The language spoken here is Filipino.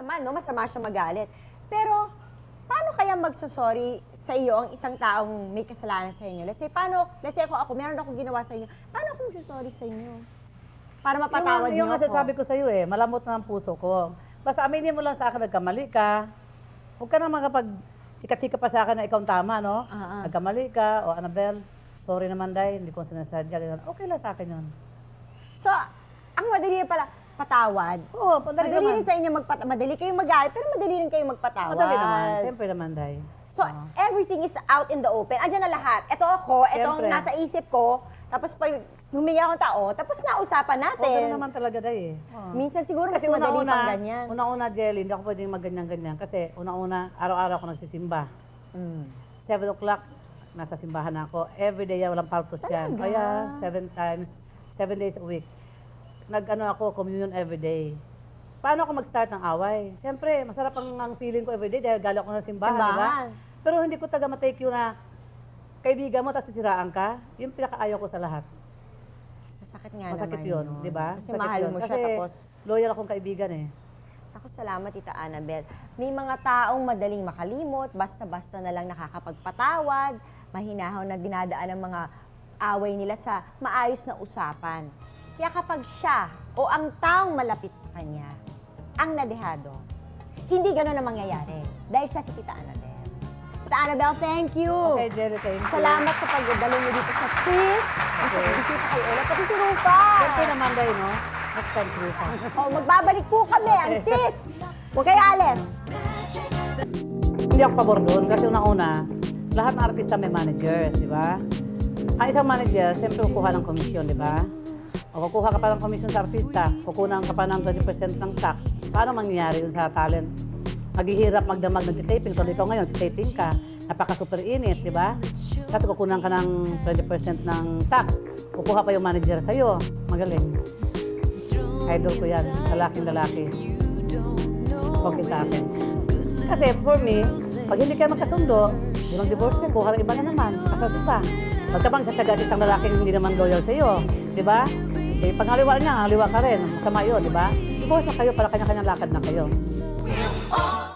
naman, no? Masama siya magalit. Pero, paano kaya magsasorry sa iyo ang isang taong may kasalanan sa inyo? Let's say, paano, let's say ako, ako, meron akong ginawa sa inyo. Paano ako magsasorry sa inyo? Para mapatawad yung, niyo yung ako. masasabi ko sa iyo eh, malamot na ang puso ko. Basta aminin mo lang sa akin, nagkamali ka. Huwag ka na makapag chika-chika pa sa akin na ikaw ang tama, no? Ah. Nagkamali ka, o Annabel, sorry naman dahil, hindi ko sinasadya. Okay lang sa akin yun. So, ang madali pala, patawad. Oo, madali, Madali, naman. rin sa inyo magpatawad. Madali kayong magalit, pero madali rin kayong magpatawad. Madali naman. Siyempre naman, dahil. So, everything is out in the open. Andiyan na lahat. Ito ako, ito ang Siyempre. nasa isip ko. Tapos pag humingi akong tao, tapos nausapan Oo, natin. ganun naman talaga, dahil. Oo. Minsan siguro mas Kasi madali pang ganyan. una-una, Jelly, hindi ako pwedeng magganyan-ganyan. Kasi una-una, araw-araw ako nagsisimba. Mm. 7 o'clock, nasa simbahan ako. Every day, walang paltos yan. Talaga? Kaya, seven times, seven days a week. Nag-ano ako, communion every day. Paano ako mag-start ng away? Siyempre, masarap ang, ang feeling ko every day dahil galing ako sa simbahan, di ba? Simbahan. Pero hindi ko taga matake yun na kaibigan mo, tapos sisiraan ka. Yung pinakaayaw ko sa lahat. Masakit nga Masakit naman yun, di ba? Kasi Masakit mahal yun. mo siya, Kasi tapos... loyal akong kaibigan eh. Ako, salamat, Tita Annabel. May mga taong madaling makalimot, basta-basta na lang nakakapagpatawad, mahinahaw na dinadaan ang mga away nila sa maayos na usapan. Kaya kapag siya o ang taong malapit sa kanya ang nadehado, hindi ganun ang mangyayari. Dahil siya si Tita Annabel. Tita Annabel, thank you. Okay, Jerry, thank you. Salamat sa pagdalo niyo dito sa sis. At sa Okay. pagbisita kay Ola, pati si Rupa. Siyempre naman dahil, no? Next time, Rufa. Oh, magbabalik po kami, ang sis. Huwag kayo alis. Hindi ako pabor doon kasi unang-una, lahat ng artista may managers, di ba? Ang isang manager, siyempre kukuha ng komisyon, di ba? O kukuha ka pa ng komisyon sa artista, kukunan ka pa ng 20% ng tax. Paano mangyayari yun sa talent? Maghihirap, magdamag, nagtitaping. Tuloy ikaw ngayon, titaping ka. Napaka-super init, di ba? Kasi kukunan ka ng 20% ng tax. Kukuha pa yung manager sa'yo. Magaling. Idol ko yan. Lalaking lalaki. Okay sa akin. Kasi for me, pag hindi kayo magkasundo, di mag-divorce ka, kuha ng iba na naman. Kasal pa. Pagka bang sasaga sa isang lalaking hindi naman loyal sa iyo, di ba? Eh, pag haliwa niya, haliwa ka rin. Masama yun, di ba? Siguro sa kayo, para kanya-kanyang lakad na kayo.